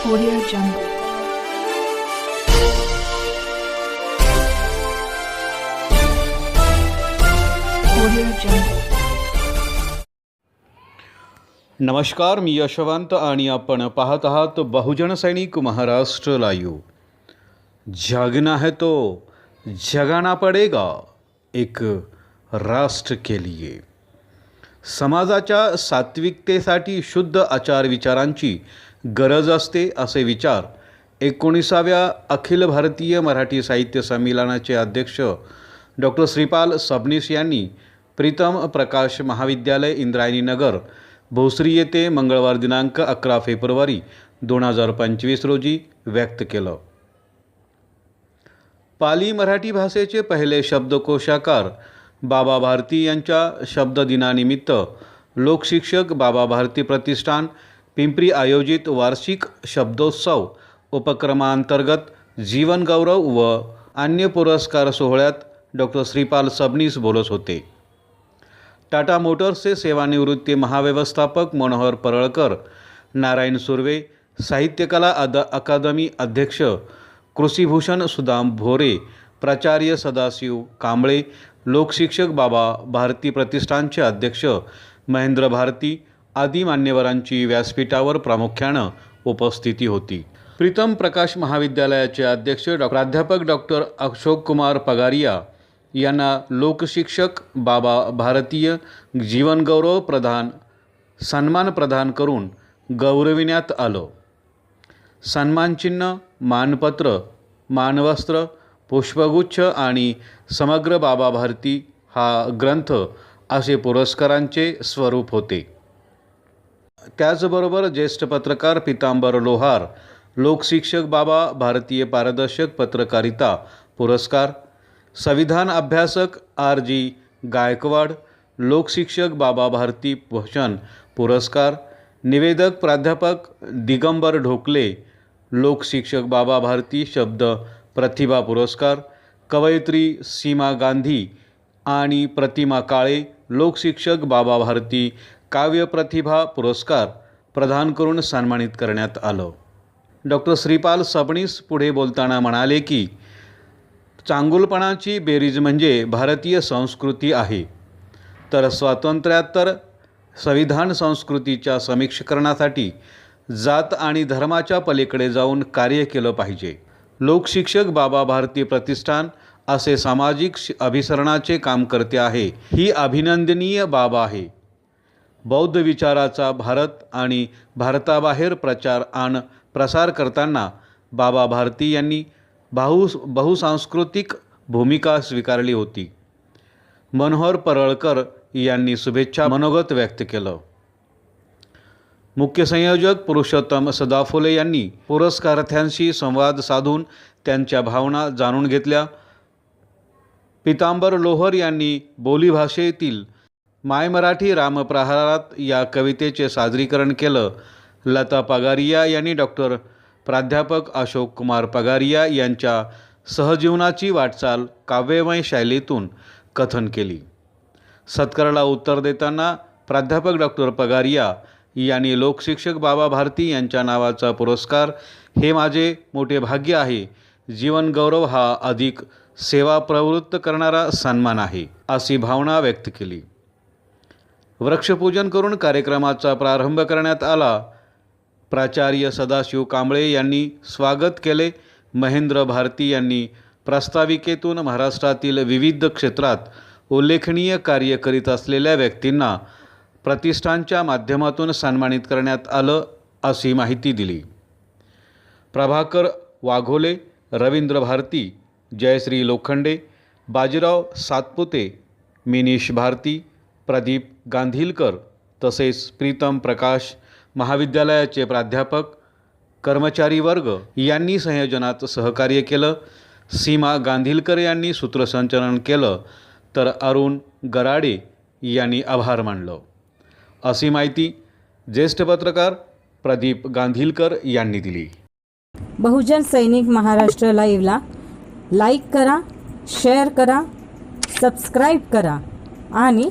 Audio Jungle. नमस्कार मी यशवंत आणि आपण पाहत आहात बहुजन सैनिक महाराष्ट्र लाईव्ह. जागना है तो जगाना पडेगा एक राष्ट्र के लिए. समाजाच्या सात्विकतेसाठी शुद्ध आचार विचारांची गरज असते असे विचार एकोणीसाव्या अखिल भारतीय मराठी साहित्य संमेलनाचे अध्यक्ष डॉक्टर श्रीपाल सबनीस यांनी प्रीतम प्रकाश महाविद्यालय इंद्रायणी नगर भोसरी येथे मंगळवार दिनांक अकरा फेब्रुवारी दोन हजार पंचवीस रोजी व्यक्त केलं. पाली मराठी भाषेचे पहिले शब्दकोशाकार बाबा भारती यांच्या शब्ददिनानिमित्त लोकशिक्षक बाबा भारती प्रतिष्ठान पिंपरी आयोजित वार्षिक शब्दोत्सव उपक्रमांतर्गत जीवनगौरव व अन्य पुरस्कार सोहळ्यात डॉक्टर श्रीपाल सबनीस बोलत होते. टाटा मोटर्सचे सेवानिवृत्ती महाव्यवस्थापक मनोहर परळकर नारायण सुर्वे साहित्यकला अद अकादमी अध्यक्ष कृषीभूषण सुदाम भोरे प्राचार्य सदाशिव कांबळे लोकशिक्षक बाबा भारती प्रतिष्ठानचे अध्यक्ष महेंद्र भारती आदी मान्यवरांची व्यासपीठावर प्रामुख्यानं उपस्थिती होती. प्रीतम प्रकाश महाविद्यालयाचे अध्यक्ष डॉ प्राध्यापक डॉक्टर अशोक कुमार पगारिया यांना लोकशिक्षक बाबा भारतीय जीवनगौरव प्रधान सन्मान प्रदान करून गौरविण्यात आलं. सन्मानचिन्ह मानपत्र मानवस्त्र पुष्पगुच्छ आणि समग्र बाबा भारती हा ग्रंथ असे पुरस्कारांचे स्वरूप होते. त्याचबरोबर ज्येष्ठ पत्रकार पितांबर लोहार लोकशिक्षक बाबा भारतीय पारदर्शक पत्रकारिता पुरस्कार संविधान अभ्यासक आर जी गायकवाड लोकशिक्षक बाबा भारती भूषण पुरस्कार निवेदक प्राध्यापक दिगंबर ढोकले लोकशिक्षक बाबा भारती शब्द प्रतिभा पुरस्कार कवयित्री सीमा गांधी आणि प्रतिमा काळे लोकशिक्षक बाबा भारती काव्य प्रतिभा पुरस्कार प्रदान करून सन्मानित करण्यात आलं. डॉक्टर श्रीपाल सबणीस पुढे बोलताना म्हणाले की चांगुलपणाची बेरीज म्हणजे भारतीय संस्कृती आहे. तर स्वातंत्र्यात्तर संविधान संस्कृतीच्या समीक्षकरणासाठी जात आणि धर्माच्या पलीकडे जाऊन कार्य केलं पाहिजे. लोकशिक्षक बाबा भारती प्रतिष्ठान असे सामाजिक अभिसरणाचे काम करते आहे. ही अभिनंदनीय बाब आहे. बौद्ध विचाराचा भारत आणि भारताबाहेर प्रचार आण प्रसार करताना बाबा भारती यांनी बहु बहुसांस्कृतिक भूमिका स्वीकारली होती. मनोहर परळकर यांनी शुभेच्छा मनोगत व्यक्त केलं. मुख्य संयोजक पुरुषोत्तम सदाफुले यांनी पुरस्कारार्थ्यांशी संवाद साधून त्यांच्या भावना जाणून घेतल्या. पितांबर लोहर यांनी बोलीभाषेतील माय मराठी रामप्रहारात या कवितेचे सादरीकरण केलं. लता पगारिया यांनी डॉक्टर प्राध्यापक अशोक कुमार पगारिया यांच्या सहजीवनाची वाटचाल काव्यमय शैलीतून कथन केली. सत्काराला उत्तर देताना प्राध्यापक डॉक्टर पगारिया यांनी लोकशिक्षक बाबा भारती यांच्या नावाचा पुरस्कार हे माझे मोठे भाग्य आहे. जीवनगौरव हा अधिक सेवा प्रवृत्त करणारा सन्मान आहे अशी भावना व्यक्त केली. वृक्षपूजन करून कार्यक्रमाचा प्रारंभ करण्यात आला. प्राचार्य सदाशिव कांबळे यांनी स्वागत केले. महेंद्र भारती यांनी प्रास्ताविकेतून महाराष्ट्रातील विविध क्षेत्रात उल्लेखनीय कार्य करीत असलेल्या व्यक्तींना प्रतिष्ठानच्या माध्यमातून सन्मानित करण्यात आलं अशी माहिती दिली. प्रभाकर वाघोले रवींद्र भारती जयश्री लोखंडे बाजीराव सातपुते मिनीश भारती प्रदीप गांधीलकर तसेच प्रीतम प्रकाश महाविद्यालयाचे प्राध्यापक कर्मचारी वर्ग यांनी संयोजनात सहकार्य केलं. सीमा गांधीलकर यांनी सूत्रसंचलन केलं तर अरुण गराडे यांनी आभार मानलं. अशी माहिती ज्येष्ठ पत्रकार प्रदीप गांधीलकर यांनी दिली. बहुजन सैनिक महाराष्ट्र लाईव्हला लाईक करा शेअर करा सबस्क्राईब करा आणि